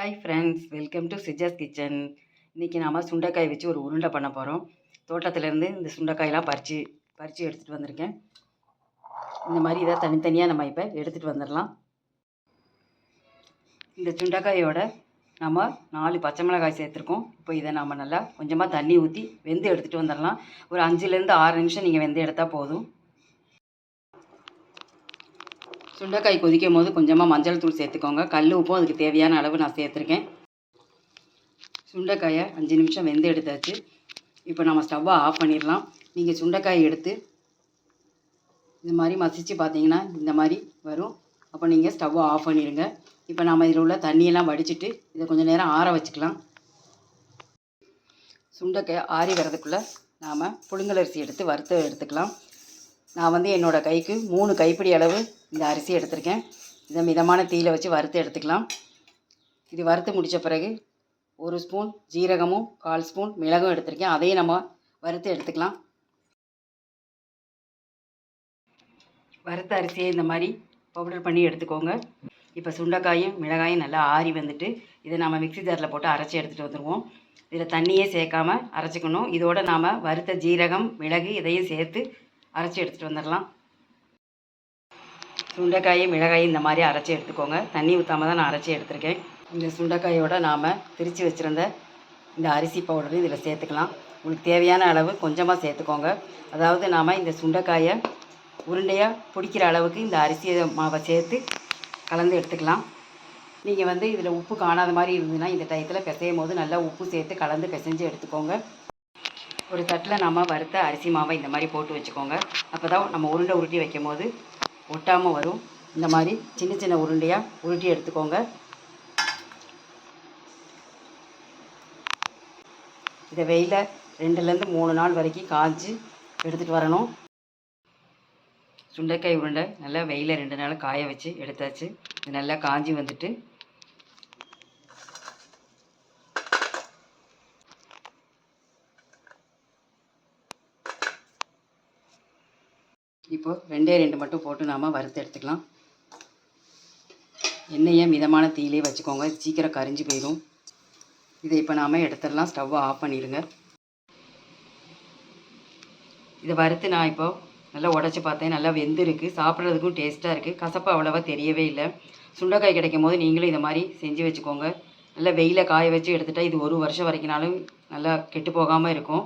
Hi friends welcome to Sija's kitchen இன்றைக்கி நாம் சுண்டைக்காய் வச்சு ஒரு உருண்டை பண்ண போகிறோம் தோட்டத்துலேருந்து இந்த சுண்டைக்காயெலாம் பறித்து பறித்து எடுத்துகிட்டு வந்திருக்கேன். இந்த மாதிரி இதை தனித்தனியாக நம்ம இப்போ எடுத்துகிட்டு வந்துடலாம். இந்த சுண்டைக்காயோட நம்ம நாலு பச்சை மிளகாய் சேர்த்துருக்கோம். இப்போ இதை நம்ம நல்லா கொஞ்சமாக தண்ணி ஊற்றி வெந்து எடுத்துகிட்டு வந்துடலாம். ஒரு அஞ்சுலேருந்து ஆறு நிமிஷம் நீங்கள் வெந்து எடுத்தால் போதும். சுண்டைக்காய் கொதிக்கும் போது கொஞ்சமாக மஞ்சள் தூள் சேர்த்துக்கோங்க. கல் உப்பும் அதுக்கு தேவையான அளவு நான் சேர்த்துருக்கேன். சுண்டைக்காயை அஞ்சு நிமிஷம் வெந்து எடுத்தாச்சு. இப்போ நம்ம ஸ்டவ்வை ஆஃப் பண்ணிடலாம். நீங்கள் சுண்டைக்காய் எடுத்து இந்த மாதிரி மசித்து பார்த்தீங்கன்னா இந்த மாதிரி வரும். அப்போ நீங்கள் ஸ்டவ்வை ஆஃப் பண்ணிடுங்க. இப்போ நம்ம இதில் உள்ள தண்ணியெல்லாம் வடிச்சிட்டு இதை கொஞ்சம் நேரம் ஆற வச்சுக்கலாம். சுண்டைக்காய் ஆறி வர்றதுக்குள்ளே நாம் புழுங்கலரிசி எடுத்து வறுத்து எடுத்துக்கலாம். நான் வந்து என்னோடய கைக்கு மூணு கைப்பிடி அளவு இந்த அரிசி எடுத்திருக்கேன். இதை மிதமான தீயில வச்சு வறுத்து எடுத்துக்கலாம். இது வறுத்து முடித்த பிறகு ஒரு ஸ்பூன் ஜீரகமும் கால் ஸ்பூன் மிளகும் எடுத்திருக்கேன். அதையும் நம்ம வறுத்து எடுத்துக்கலாம். வறுத்த அரிசியை இந்த மாதிரி பவுடர் பண்ணி எடுத்துக்கோங்க. இப்போ சுண்டைக்காயும் மிளகாயும் நல்லா ஆறி வந்துட்டு இதை நம்ம மிக்ஸி ஜாரில் போட்டு அரைச்சி எடுத்துகிட்டு வந்துடுவோம் இதில் தண்ணியே சேர்க்காம அரைச்சிக்கணும். இதோட நாம் வறுத்த ஜீரகம் மிளகு இதையும் சேர்த்து அரைச்சி எடுத்துகிட்டு வந்துடலாம். சுண்டைக்காய் மிளகாய் இந்த மாதிரி அரைச்சி எடுத்துக்கோங்க. தண்ணி ஊற்றாம தான் நான் அரைச்சி எடுத்திருக்கேன். இந்த சுண்டைக்காயோட நாம் திரித்து வச்சுருந்த இந்த அரிசி பவுடர் இதில் சேர்த்துக்கலாம். உங்களுக்கு தேவையான அளவு கொஞ்சமாக சேர்த்துக்கோங்க. அதாவது நாம் இந்த சுண்டைக்காயை உருண்டையாக பிடிக்கிற அளவுக்கு இந்த அரிசியை மாவை சேர்த்து கலந்து எடுத்துக்கலாம். நீங்கள் வந்து இதில் உப்பு காணாத மாதிரி இருந்ததுன்னா இந்த டயத்தில் பிசையும் போது நல்லா உப்பு சேர்த்து கலந்து பிசைஞ்சு எடுத்துக்கோங்க. ஒரு தட்டில் நம்ம வறுத்த அரிசி மாவை இந்த மாதிரி போட்டு வச்சுக்கோங்க. அப்போ தான் நம்ம உருண்டை உருட்டி வைக்கும் போது ஒட்டாமல் வரும். இந்த மாதிரி சின்ன சின்ன உருண்டையாக உருட்டி எடுத்துக்கோங்க. இதை வெயில ரெண்டுலேருந்து மூணு நாள் வரைக்கும் காய்ச்சி எடுத்துகிட்டு வரணும். சுண்டைக்காய் உருண்டை நல்லா வெயில ரெண்டு நாள் காய வச்சு எடுத்தாச்சு. இது நல்லா காஞ்சி வந்துட்டு இப்போ ரெண்டே ரெண்டு மட்டும் போட்டு நாம் வறுத்து எடுத்துக்கலாம். எண்ணெயை மிதமான தீயிலே வச்சுக்கோங்க. சீக்கிரம் கரிஞ்சு போயிடும் இதை இப்போ நாம் எடுத்துடலாம். ஸ்டவ்வை ஆஃப் பண்ணிடுங்க இதை வறுத்து நான் இப்போ நல்லா உடச்சி பார்த்தேன். நல்லா வெந்திருக்கு. சாப்பிட்றதுக்கும் டேஸ்ட்டாக இருக்குது கசப்பு அவ்வளோவா தெரியவே இல்லை. சுண்டைக்காய் கிடைக்கும் போது நீங்களும் இதை மாதிரி செஞ்சு வச்சுக்கோங்க. நல்லா வெயில காய வச்சு எடுத்துட்டா இது ஒரு வருஷம் வரைக்கும்னாலும் நல்லா கெட்டு போகாமல் இருக்கும்.